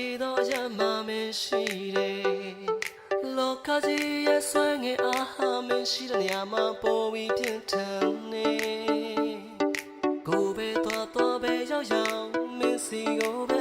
စီတော့ရမမင်းရှိတယ်လောကကြီးရဲ့ဆွမ်းငယ်အားဟာမင်းရှိတဲ့နေရာမှာပေါ်ပြီးပြင်းထန်နေကိုယ်ပဲတော့တော့ပဲရောက်ရောက်မင်းစီကိုပဲ